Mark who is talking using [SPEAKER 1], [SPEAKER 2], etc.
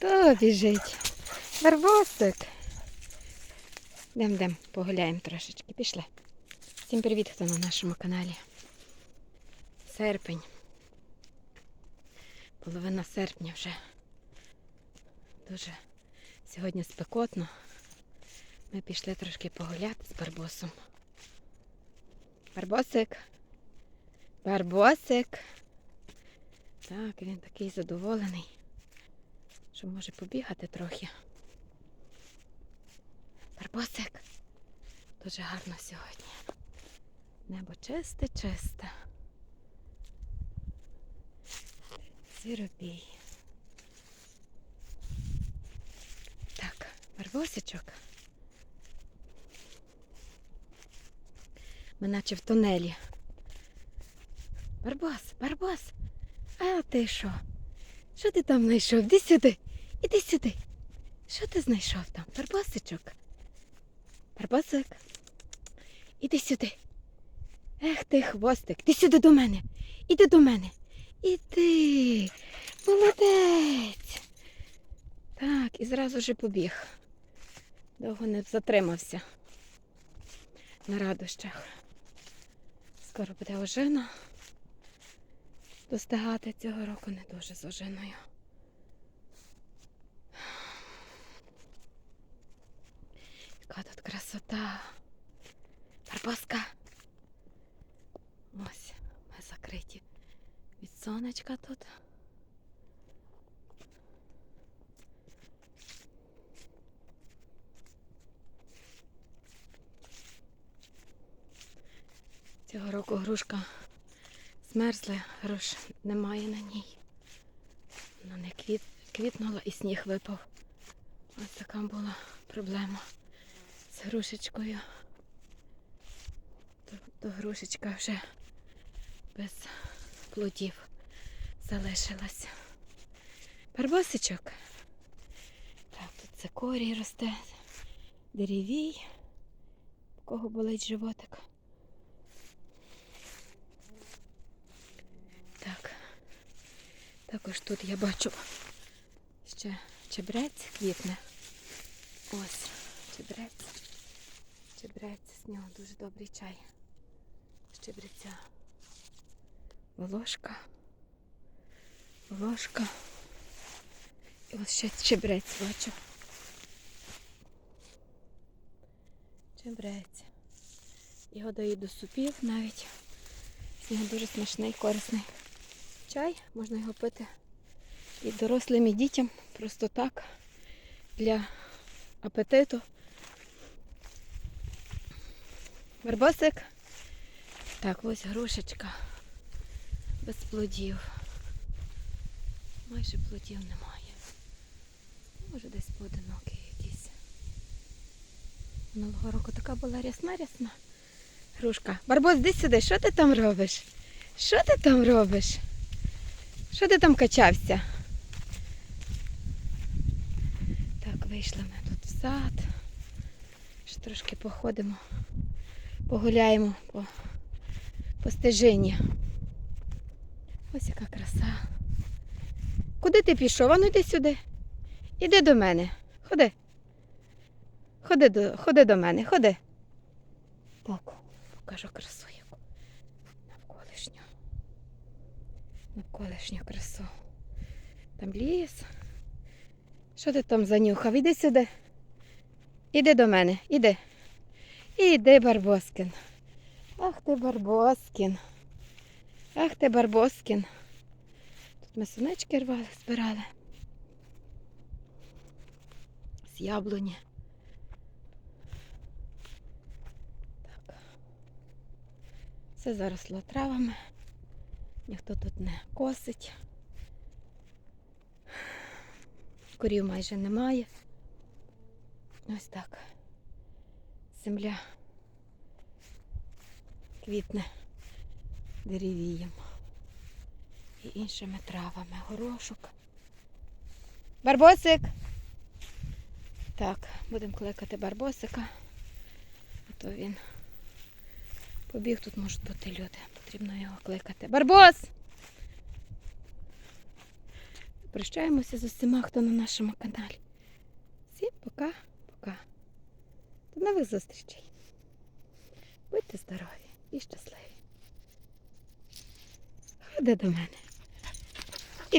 [SPEAKER 1] Хто біжить? Барбосик. Дем дем, погуляємо трошечки. Пішли. Всім привіт, хто на нашому каналі. Серпень. Половина серпня вже. Дуже сьогодні спекотно. Ми пішли трошки погуляти з Барбосом. Барбосик. Барбосик. Так, він такий задоволений, що може побігати трохи. Барбосик. Дуже гарно сьогодні. Небо чисте, чисте. Сиробій. Так, барбосичок. Ми наче в тунелі. Барбос, Барбос. А ти що? Що ти там знайшов? Іди сюди. Іди сюди. Що ти знайшов там? Барбосичок? Барбосик. Іди сюди. Ех ти, хвостик. Іди сюди до мене. Іди до мене. Іди. Молодець. Так, і зразу же побіг. Довго не затримався на радощах. Скоро буде ожина. Достигати цього року не дуже з ожиною. Яка тут красота. Барбоска. Ось, ми закриті від сонечка тут. Цього року грушка змерзла, груш немає на ній. Вона не квіт... квітнула і сніг випав. Ось така була проблема з грушечкою. То, то грушечка вже без плодів залишилася. Барбосичок. Так, тут цикорій росте, деревій. У кого болить животик. Так. Також тут я бачу ще чебрець квітне. Ось, чебрець. Чебрець, з нього дуже добрий чай. З чебреця. Волошка. Волошка. І ось ще чебрець бачу. Чебрець. Його дають до супів навіть. З нього дуже смачний, корисний чай. Можна його пити і дорослим, і дітям. Просто так. Для апетиту. Барбосик. Так, ось грушечка. Без плодів. Майже плодів немає. Може десь поодинокий якийсь. Минулого року така була рясна-рясна. Грушка. Барбос, іди сюди, що ти там робиш? Що ти там робиш? Що ти там качався? Так, вийшли ми тут в сад. Ще трошки походимо, погуляємо по, по стежині. Ось яка краса. Куди ти пішов? Ану йди сюди. Іди до мене. Ходи. Ходи до, ходи до мене, ходи. Так, покажу красу яку. Навколишню. Навколишню красу. Там ліс. Що ти там занюхав? Іди сюди. Іди до мене, іди. Іди, Барбоскін. Ах ти Барбоскін. Ах ти Барбоскін. Ми сонечки рвали, збирали. З яблуні. Так. Все заросло травами. Ніхто тут не косить. Корів майже немає. Ось так. Земля квітне деревієм і іншими травами. Горошок. Барбосик! Так, будемо кликати барбосика. А то він побіг, тут можуть бути люди. Потрібно його кликати. Барбос! Прощаємося з усіма, хто на нашому каналі. Всім пока-пока. До нових зустрічей. Будьте здорові і щасливі. Ходи до мене.